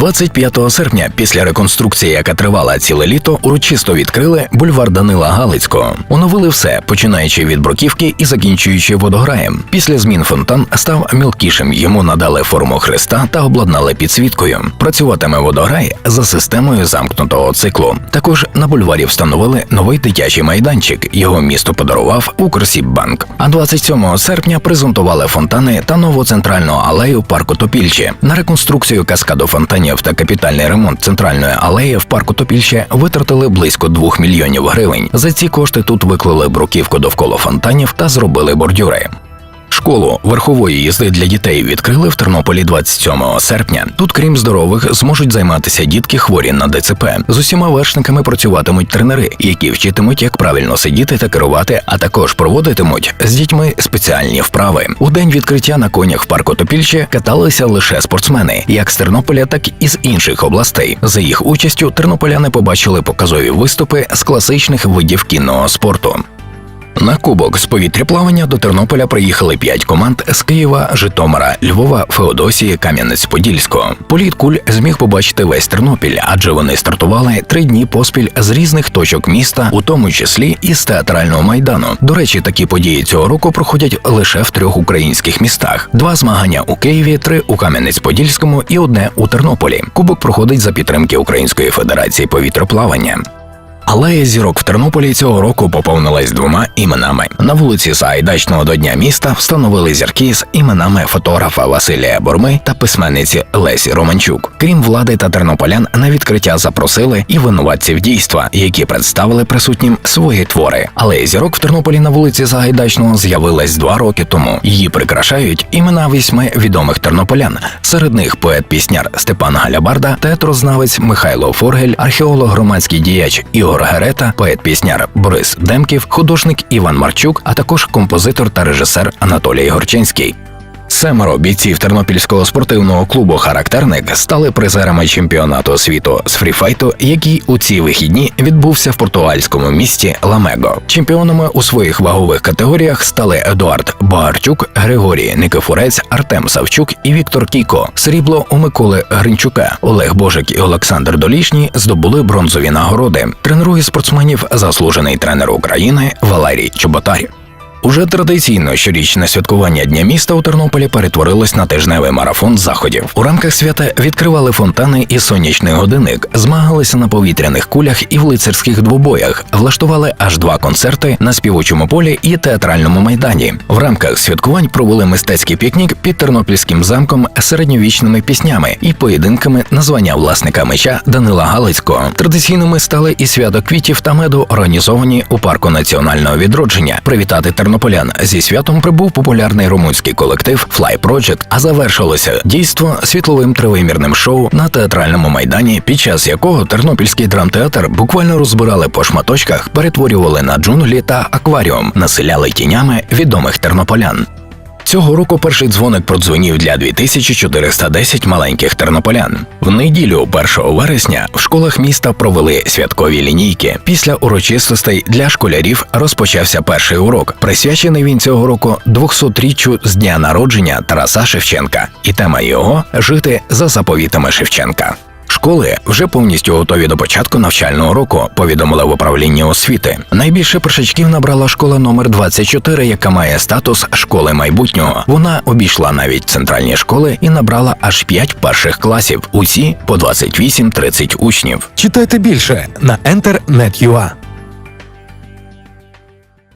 25 серпня, після реконструкції, яка тривала ціле літо, урочисто відкрили бульвар Данила Галицького. Оновили все, починаючи від бруківки і закінчуючи водограєм. Після змін фонтан став мілкішим. Йому надали форму хреста та обладнали підсвіткою. Працюватиме водограй за системою замкнутого циклу. Також на бульварі встановили новий дитячий майданчик. Його місто подарував Укрсіббанк. А 27 серпня презентували фонтани та нову центральну алею парку Топільче. На реконструкцію каскаду фонтанів та капітальний ремонт центральної алеї в парку Топільще витратили близько 2 мільйонів гривень. За ці кошти тут виклали бруківку довкола фонтанів та зробили бордюри. Школу верхової їзди для дітей відкрили в Тернополі 27 серпня. Тут, крім здорових, зможуть займатися дітки хворі на ДЦП. З усіма вершниками працюватимуть тренери, які вчитимуть, як правильно сидіти та керувати, а також проводитимуть з дітьми спеціальні вправи. У день відкриття на конях в парку Топільче каталися лише спортсмени, як з Тернополя, так і з інших областей. За їх участю тернополяни побачили показові виступи з класичних видів кінного спорту. На кубок з повітряплавання до Тернополя приїхали п'ять команд з Києва, Житомира, Львова, Феодосії, Кам'янець-Подільського. Політ куль зміг побачити весь Тернопіль, адже вони стартували три дні поспіль з різних точок міста, у тому числі і з театрального майдану. До речі, такі події цього року проходять лише в трьох українських містах: два змагання у Києві, три у Кам'янець-Подільському і одне у Тернополі. Кубок проходить за підтримки Української федерації повітроплавання. Алея зірок в Тернополі цього року поповнилась двома іменами. На вулиці Сагайдачного до Дня міста встановили зірки з іменами фотографа Василія Борми та письменниці Лесі Романчук. Крім влади та тернополян, на відкриття запросили і винуватців дійства, які представили присутнім свої твори. Алея зірок в Тернополі на вулиці Сагайдачного з'явилась два роки тому. Її прикрашають імена вісьми відомих тернополян. Серед них поет-пісняр Степан Галябарда, театрознавець Михайло Форгель, археолог, громадський діяч Ігор Герета, поет-пісняр Борис Демків, художник Іван Марчук, а також композитор та режисер Анатолій Горчинський. Семеро бійців Тернопільського спортивного клубу Характерник стали призерами чемпіонату світу з фріфайту, який у ці вихідні відбувся в португальському місті Ламего. Чемпіонами у своїх вагових категоріях стали Едуард Богарчук, Григорій Никифорець, Артем Савчук і Віктор Кійко. Срібло у Миколи Гринчука, Олег Божик і Олександр Долішній здобули бронзові нагороди. Тренує спортсменів заслужений тренер України Валерій Чоботар. Уже традиційно щорічне святкування Дня міста у Тернополі перетворилось на тижневий марафон заходів. У рамках свята відкривали фонтани і сонячний годинник, змагалися на повітряних кулях і в лицарських двобоях, влаштували аж два концерти на співочому полі і театральному майдані. В рамках святкувань провели мистецький пікнік під тернопільським замком середньовічними піснями і поєдинками на звання власника меча Данила Галицького. Традиційними стали і свято квітів та меду, організовані у парку національного відродження. Привітати тернополян зі святом прибув популярний румунський колектив Fly Project, а завершилося дійство світловим тривимірним шоу на театральному майдані, під час якого тернопільський драмтеатр буквально розбирали по шматочках, перетворювали на джунглі та акваріум, населяли тінями відомих тернополян. Цього року перший дзвоник продзвонів для 2410 маленьких тернополян. В неділю, 1 вересня, в школах міста провели святкові лінійки. Після урочистостей для школярів розпочався перший урок, присвячений він цього року 200-річчю з дня народження Тараса Шевченка, і тема його жити за заповітами Шевченка. Школи вже повністю готові до початку навчального року, повідомили в управлінні освіти. Найбільше першачків набрала школа номер 24, яка має статус школи майбутнього. Вона обійшла навіть центральні школи і набрала аж 5 перших класів. Усі по 28-30 учнів. Читайте більше на Enter.net.ua.